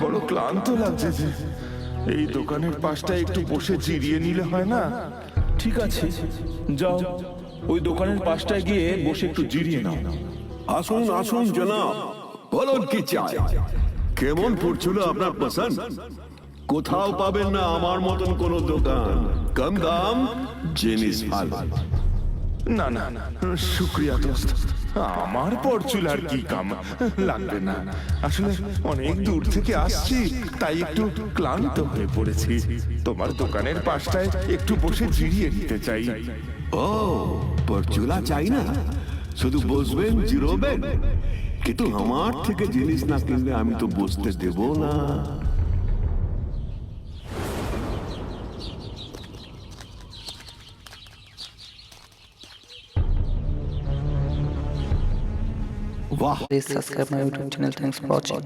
বড় ক্লান্ত লাগছে যে এই দোকানের পাশটা একটু বসে জিরিয়ে নিলে হয় না? ঠিক আছে যাও। ওই দোকানের পাশটায় গিয়ে বসে একটু জিরিয়ে নাও। আসুন আসুন জনাব। বলুন কি চাই? কেমন পড়ছিল আপনার পছন্দ? কোথাও পাবেন না আমার মতন কোন দোকান। কম দাম জিনিস ভালো। না না শুক্রিয়া, দোস্ত। আমার পরচুল আর কি কাম? লাগবে না। আসলে অনেক দূর থেকে আসছি, তাই একটু ক্লান্ত হয়ে পড়েছি। তোমার দোকানের পাশটায় একটু বসে জিরিয়ে নিতে চাই। ও, পরচুলা চাই না? শুধু বসবেন, জিরোবেন? কিন্তু আমার থেকে জিনিস না কিনলে আমি তো বসতে দেব না। Wow. Please subscribe my YouTube channel. Thanks for watching.